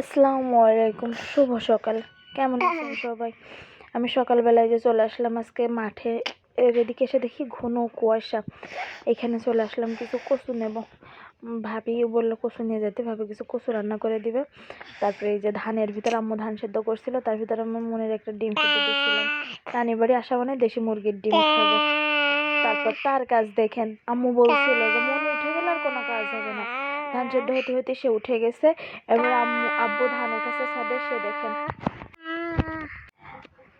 আসসালামু আলাইকুম শুভ সকাল। কেমন আছেন সবাই? আমি সকালবেলায় যে চলে আসলাম আজকে মাঠে এদিকে এসে দেখি ঘন কুয়াশা। এখানে চলে আসলাম কিছু কচু নেব। ভাবি বলল কচু নিয়ে যেতে ভাবি কিছু কচু রান্না করে দিবে। তারপরে এই যে ধানের ভিতরে আম্মু ধান সেদ্ধ করছিল তার ভিতরে আমার মনের একটা ডিম সেদ্ধ দিয়েছিলাম। নানি বাড়ি আসা মানে দেশি মুরগির ডিম খাবে। তারপর তার কাজ দেখেন আম্মু বলছিল যে মনে উঠে গেলে আর কোনো কাজ হবে না। ধান সেদ্ধ হতে হতে সে উঠে গেছে এবার আব্বু ধান উঠেছে, ছাদে সে দেখেন।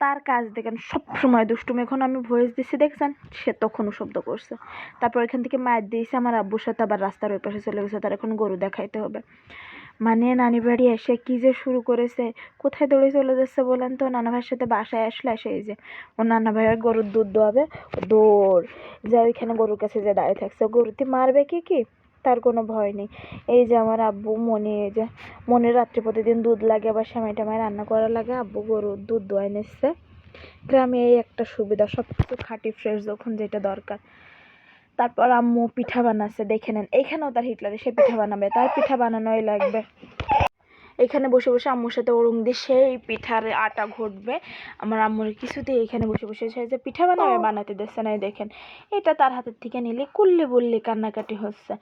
তার কাজ দেখেন, সব সময় দুষ্টুমি। এখন আমি ভয়েস দিচ্ছি দেখছেন? সে তখনও শব্দ করছে। তারপর এখান থেকে মায়ের দিয়েছে, আমার আব্বুর সাথে আবার রাস্তার ওই পাশে চলে গেছে, তার এখন গরু দেখাইতে হবে। মানে নানি বাড়ি এসে কী যে শুরু করেছে? কোথায় দৌড়ে চলে যাচ্ছে বলেন তো? নানা ভাইয়ের সাথে বাসায় আসলে, এসে এই যে ও নানা ভাইয়ের গরুর দুধ দোয়াবে, দৌড়। যা ওইখানে গরুর কাছে যে দাঁড়িয়ে থাকছে গরুতে মারবে কি কি? তার কোনো ভয় নেই। এই যে আমার আব্বু মনে, এই যে মনে রাত্রে প্রতিদিন দুধ লাগে, আবার সেমাই টেমাই রান্না করা লাগে, আব্বু গরুর দুধ দোয়াই নিচ্ছে। গ্রামে এই একটা সুবিধা সব কিছু খাঁটি ফ্রেশ যখন যেটা দরকার। তারপর আম্মু পিঠা বানাচ্ছে, দেখে নেন। এখানেও তার হিটলারে সে পিঠা বানাবে, তার পিঠা বানানোই লাগবে। এখানে বসে বসে আম্মুর সাথে ওরং দিয়ে সেই পিঠার আটা ঘটবে। আমার আম্মুর কিছুতেই এখানে বসে বসে সে যে পিঠা বানাবে বানাতে দিচ্ছে না দেখেন। এটা তার হাতের থেকে নিলে কুললে বললে কান্নাকাটি হচ্ছে।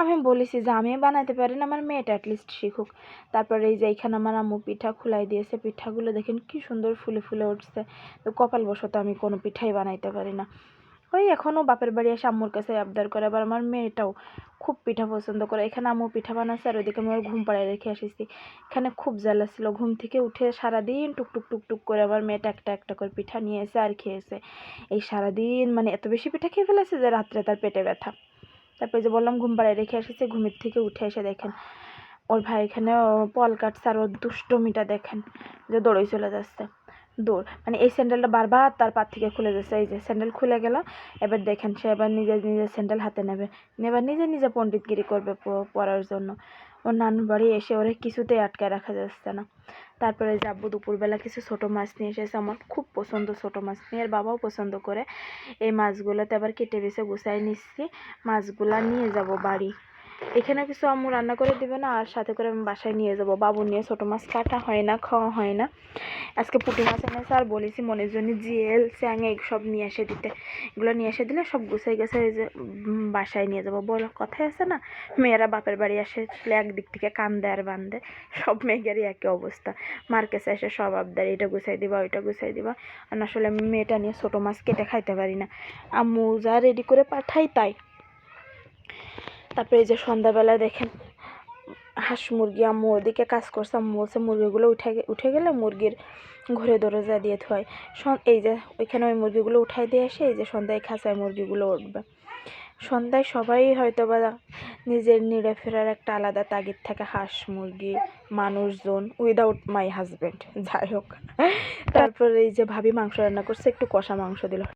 আমি বলেছি যে আমি বানাতে পারি না আমার মেয়েটা অ্যাটলিস্ট শিখুক। তারপরে এই যে এখানে আমার আম্মু পিঠা খুলাই দিয়েছে পিঠাগুলো দেখেন কি সুন্দর ফুলে ফুলে উঠছে। তো কপাল বশত আমি কোনো পিঠাই বানাইতে পারি না। ওই এখনও বাপের বাড়ি এসে আম্মুর কাছে আবদার করে, আবার আমার মেয়েটাও খুব পিঠা পছন্দ করে। এখানে আম্মু পিঠা বানাচ্ছে আর ওইদিকে আমি ওর ঘুম পাড়ায় রেখে এসেছি এখানে খুব জ্বালা ছিল, ঘুম থেকে উঠে সারাদিন টুকটুক টুকটুক করে আবার মেয়েটা একটা একটা করে পিঠা নিয়ে এসে আর খেয়েছে। এই সারাদিন মানে এত বেশি পিঠা খেয়ে ফেলেছে যে রাত্রে তার পেটে ব্যথা। তারপরে যে বললাম, ঘুম পাড়ায় রেখে এসেছে ঘুমের থেকে উঠে এসে দেখেন, ওর ভাই এখানে পল কাটছে আর ওর দুষ্টমিটা দেখেন যে দৌড়ে চলে যাচ্ছে। দৌড় মানে এই স্যান্ডেলটা বারবার তার পা থেকে খুলে যাচ্ছে। এই যে স্যান্ডেল খুলে গেল, এবার দেখেন সে এবার নিজে নিজে স্যান্ডেল হাতে নেবে। এবার নিজে নিজে পণ্ডিতগিরি করবে পড়ার জন্য। ওর নানুর বাড়ি এসে ওরে কিছুতেই আটকায় রাখা যাচ্ছে না। তারপরে যাব দুপুরবেলা কিছু ছোটো মাছ নিয়ে এসেছে। আমার খুব পছন্দ ছোটো মাছ নিয়ে মেয়ের বাবাও পছন্দ করে। এই মাছগুলোতে আবার কেটে বেছে গুছাই নিচ্ছি। মাছগুলা নিয়ে যাব বাড়ি। এখানে কিছু আম্মু রান্না করে দিবে না, আর সাথে করে আমি বাসায় নিয়ে যাব। বাবু নিয়ে ছোটো মাছ কাটা হয় না, খাওয়া হয় না। আজকে পুঁটি মাছ এনেছে, আর বলেছি মনের জন্য জিএল চ্যাঙে সব নিয়ে এসে দিতে। এগুলো নিয়ে এসে দিলে সব গুছাই গেছে যে বাসায় নিয়ে যাব। বলো কথাই আছে না, মেয়েরা বাপের বাড়ি আসে একদিক থেকে কান্দে আর বান্ধে সব মেয়েদেরই একই অবস্থা। মার কাছে এসে সব আবদার, এটা গুছাই দিবা, ওইটা গুছাই দিবা। আর আসলে আমি মেয়েটা নিয়ে ছোটো মাছ কেটে খাইতে পারি না। আম্মু যা রেডি করে পাঠাই তাই। তারপরে এই যে সন্ধ্যাবেলায় দেখেন হাঁস মুরগি, আম্মু ওদিকে কাজ করছে, আম্মু বলছে মুরগিগুলো উঠে উঠে গেলে মুরগির ঘরে দরজা দিয়ে থয় এই যে ওইখানে ওই মুরগিগুলো উঠাই দিয়ে আসে, এই যে সন্ধ্যায় খাঁচায় মুরগিগুলো উঠবে। সন্ধ্যায় সবাই হয়তো বা নিজের নিড়ে ফেরার একটা আলাদা তাগিদ থাকে, হাঁস মুরগি, মানুষজন উইদাউট মাই হাজব্যান্ড যাই হোক। তারপরে এই যে ভাবি মাংস রান্না করছে, একটু কষা মাংস দিল।